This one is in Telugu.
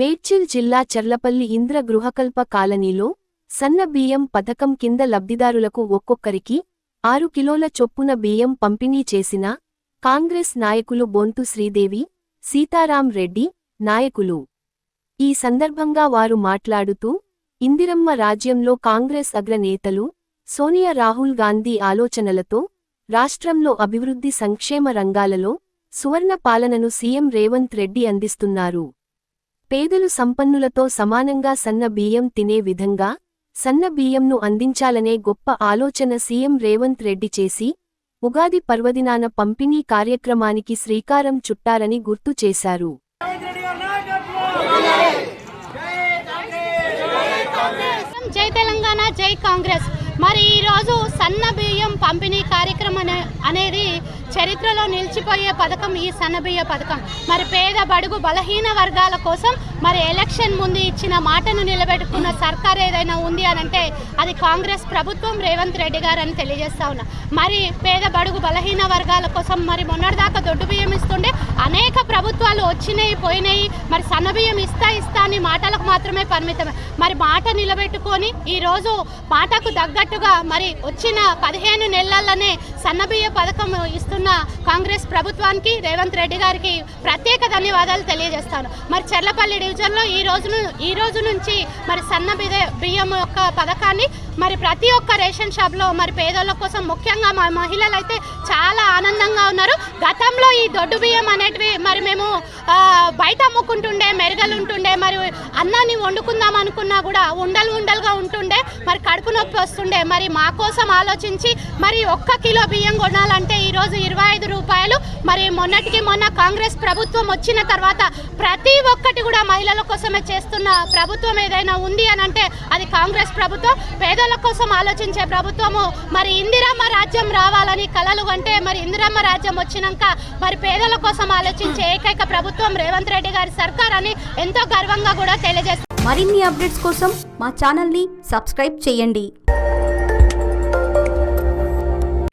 మేడ్చిల్ జిల్లా చర్లపల్లి ఇంద్ర గృహకల్ప కాలనీలో సన్న బియ్యం పథకం కింద లబ్ధిదారులకు ఒక్కొక్కరికి ఆరు కిలోల చొప్పున బియ్యం పంపిణీ చేసిన కాంగ్రెస్ నాయకులు బొంతు శ్రీదేవి సీతారాం రెడ్డి నాయకులు. ఈ సందర్భంగా వారు మాట్లాడుతూ ఇందిరమ్మ రాజ్యంలో కాంగ్రెస్ అగ్రనేతలు సోనియా రాహుల్ గాంధీ ఆలోచనలతో రాష్ట్రంలో అభివృద్ధి సంక్షేమ రంగాలలో సువర్ణ పాలనను సీఎం రేవంత్ రెడ్డి అందిస్తున్నారు. పేదలు సంపన్నులతో సమానంగా సన్న బియ్యం తినే విధంగా సన్న బియ్యంను అందించాలనే గొప్ప ఆలోచన సీఎం రేవంత్ రెడ్డి చేసి ఉగాది పర్వదినాన పంపిణీ కార్యక్రమానికి శ్రీకారం చుట్టారని గుర్తు చేశారు. జై తెలంగాణ జై కాంగ్రెస్. మరి ఈరోజు సన్న బియ్యం పంపిణీ కార్యక్రమం అనే- అనేది చరిత్రలో నిలిచిపోయే పథకం ఈ సన్నబియ్య పథకం. మరి పేద బడుగు బలహీన వర్గాల కోసం మరి ఎలక్షన్ ముందు ఇచ్చిన మాటను నిలబెట్టుకున్న సర్కార్ ఏదైనా ఉంది అని అంటే అది కాంగ్రెస్ ప్రభుత్వం రేవంత్ రెడ్డి గారు అని తెలియజేస్తా ఉన్నా. మరి పేద బడుగు బలహీన వర్గాల కోసం మరి మొన్నటిదాకా దొడ్డు బియ్యం ఇస్తుండే అనేక ప్రభుత్వాలు వచ్చినాయి పోయినాయి. మరి సన్నబియ్యం ఇస్తా ఇస్తా మాటలకు మాత్రమే పరిమితమే మరి మాట నిలబెట్టుకొని ఈరోజు మాటకు తగ్గట్టుగా మరి వచ్చిన పదిహేను నెలల్లోనే సన్నబియ్య పథకం ఇస్తున్న కాంగ్రెస్ ప్రభుత్వానికి రేవంత్ రెడ్డి గారికి ప్రత్యేక ధన్యవాదాలు తెలియజేస్తాను. మరి చెర్లపల్లి డివిజన్లో ఈ రోజును ఈ రోజు నుంచి మరి సన్న బియ్యం యొక్క పథకాన్ని మరి ప్రతి ఒక్క రేషన్ షాప్లో మరి పేదోళ్ళ కోసం ముఖ్యంగా మా మహిళలు అయితే చాలా ఆనందంగా ఉన్నారు. గతంలో ఈ దొడ్డు బియ్యం అనేటివి మరి మేము బయట అమ్ముకుంటుండే మెరుగలు ఉంటుండే మరి అన్నాన్ని వండుకుందాం అనుకున్నా కూడా ఉండలు ఉండలుగా ఉంటుండే మరి కడుపు నొప్పి వస్తుండే. మరి మా కోసం ఆలోచించి మరి ఒక్క కిలో బియ్యం కొనాలంటే ఈరోజు ఇరవై ఐదు రూపాయలు. మరి మొన్నటికి మొన్న కాంగ్రెస్ ప్రభుత్వం వచ్చిన తర్వాత ప్రతి ఒక్కటి కూడా మహిళల కోసమే చేస్తున్న ప్రభుత్వం ఏదైనా ఉంది అని అంటే అది కాంగ్రెస్ ప్రభుత్వం. పేదల కోసం ఆలోచించే ప్రభుత్వము. మరి ఇందిరమ్మ రాజ్యం రావాలని కలలు అంటే మరి ఇందిరమ్మ రాజ్యం వచ్చినాక మరి పేదల కోసం ఆలోచించే ఏకైక ప్రభుత్వం రేవంత్ రెడ్డి గారి సర్కార్ అని ఎంతో గర్వంగా కూడా తెలియజేస్తుంది మరిన్ని అప్డేట్స్ కోసం మా ఛానల్ని సబ్స్క్రైబ్ చేయండి.